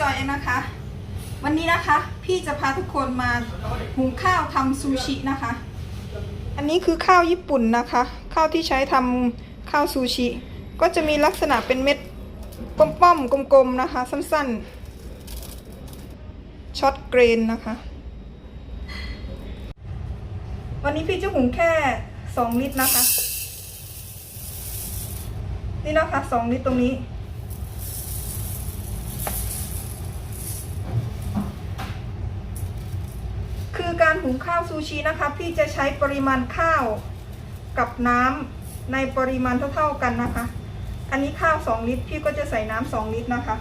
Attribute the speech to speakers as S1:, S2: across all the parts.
S1: จอยนะคะ วันนี้นะคะพี่จะพาทุกคนมาหุงข้าวทำซูชินะคะ อันนี้คือข้าวญี่ปุ่นนะคะ ข้าวที่ใช้ทำข้าวซูชิ ก็จะมีลักษณะเป็นเม็ดป้อมๆกลมๆนะคะ สั้นๆช็อตเกรนนะคะ วันนี้พี่จะหุงแค่ 2 ลิตรนะคะ นี่นะคะ 2 ลิตรตรงนี้ งข้าวซูชินะคะ พี่จะใช้ปริมาณข้าวกับน้ำในปริมาณเท่าๆกันนะคะ อันนี้ข้าวสองลิตร พี่ก็จะใส่น้ำสองลิตรนะคะ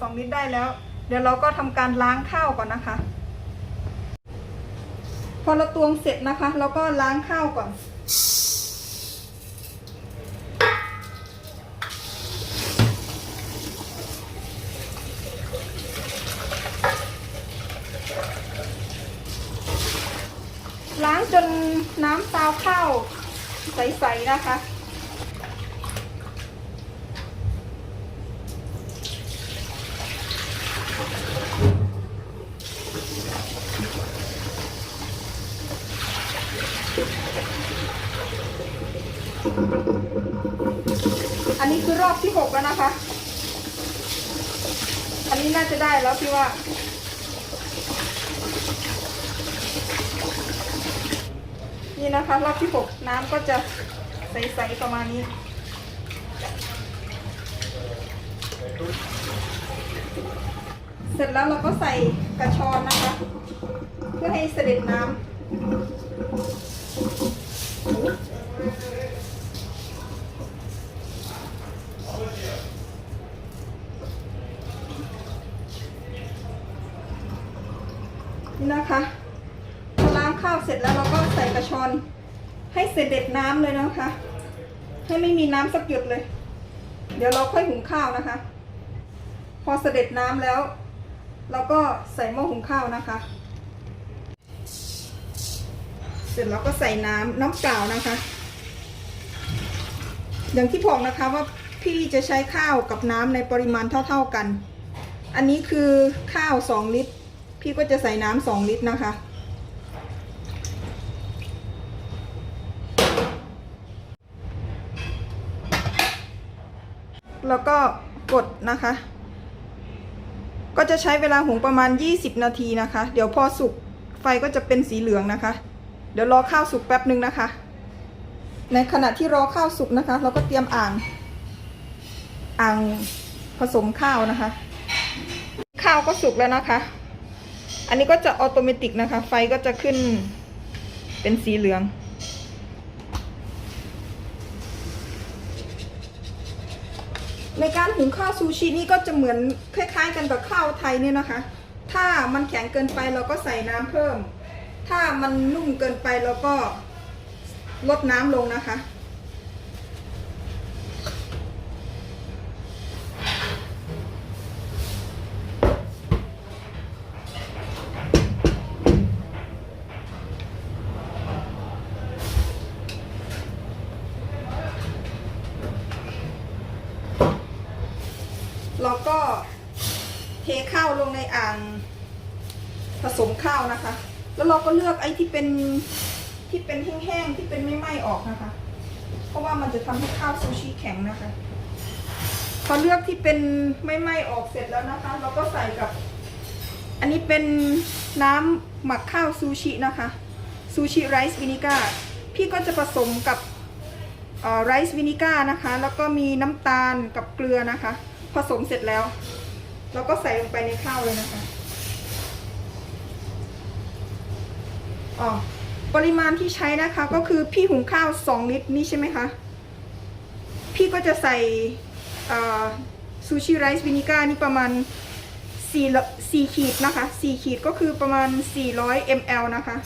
S1: สองลิตรได้แล้ว เดี๋ยวเราก็ทำการล้างข้าวก่อนนะคะ พอเราตวงเสร็จนะคะ เราก็ล้างข้าวก่อน ล้างจนน้ำซาวข้าวใสๆนะคะ อันนี้คือรอบที่หกแล้วนะคะ อันนี้น่าจะได้แล้วพี่ว่า นี่นะคะรอบที่หกน้ำก็จะใสๆประมาณนี้เสร็จแล้วเราก็ใส่กระชอนนะคะ เพื่อให้เสด็จน้ำนี่นะคะ เสร็จแล้วเราก็ใส่กระชอนให้เสด็จน้ำเลยนะคะให้ไม่มีน้ำสักหยดเลย เดี๋ยวเราค่อยหุงข้าวนะคะ พอเสด็จน้ำแล้ว เราก็ใส่หม้อหุงข้าวนะคะ เสร็จแล้วก็ใส่น้ำน้ำเปล่านะคะ อย่างที่บอกนะคะว่าพี่จะใช้ข้าวกับน้ำในปริมาณเท่า ๆกัน อันนี้คือข้าว 2 ลิตร พี่ก็จะใส่น้ำสองลิตรนะคะ แล้วก็กดนะคะ ก็จะใช้เวลาหุงประมาณ 20 นาทีนะคะ เดี๋ยวพอสุกไฟก็จะเป็นสีเหลืองนะคะ เดี๋ยวรอข้าวสุกแป๊บหนึ่งนะคะ ในขณะที่รอข้าวสุกนะคะ เราก็เตรียมอ่าง อ่างผสมข้าวนะคะ ข้าวก็สุกแล้วนะคะ อันนี้ก็จะออโตเมติกนะคะ ไฟก็จะขึ้นเป็นสีเหลือง ในการหุงข้าวซูชินี่ก็จะเหมือนคล้ายๆกันกับข้าวไทยเนี่ยนะคะ ถ้ามันแข็งเกินไปเราก็ใส่น้ำเพิ่ม ถ้ามันนุ่มเกินไปเราก็ลดน้ำลงนะคะ ข้าวลงในอ่างผสมข้าวนะคะ แล้วเราก็เลือกไอ้ที่เป็นที่เป็นแห้งๆที่เป็นไม่ไหม้ออกนะคะ เพราะว่ามันจะทำให้ข้าวซูชิแข็งนะคะ พอเลือกที่เป็นไม่ไหม้ออกเสร็จแล้วนะคะ เราก็ใส่กับ อันนี้เป็นน้ำหมักข้าวซูชินะคะซูชิไรซ์วินิก้าพี่ก็จะผสมกับไรซ์วินิก้านะคะ แล้วก็มีน้ำตาลกับเกลือนะคะ ผสมเสร็จแล้ว เราก็ใส่ลงไปในข้าวเลยนะคะอ๋อปริมาณที่ใช้นะคะก็คือพี่หุงข้าว 2 ลิตรนี่ใช่ไหมคะ พี่ก็จะใส่ซูชิไรซ์วินิก้านี่ประมาณ4 4ขีดนะคะ 4 ขีดก็คือประมาณ 400 ml นะคะ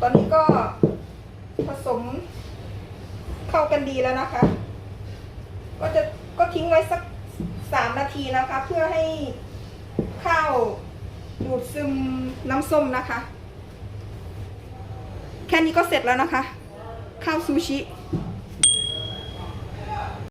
S1: ตอนนี้ก็ผสมเข้ากันดีแล้วนะคะ ก็จะก็ทิ้งไว้สักสามนาทีนะคะ เพื่อให้ข้าวดูดซึมน้ำส้มนะคะ แค่นี้ก็เสร็จแล้วนะคะ ข้าวซูชิ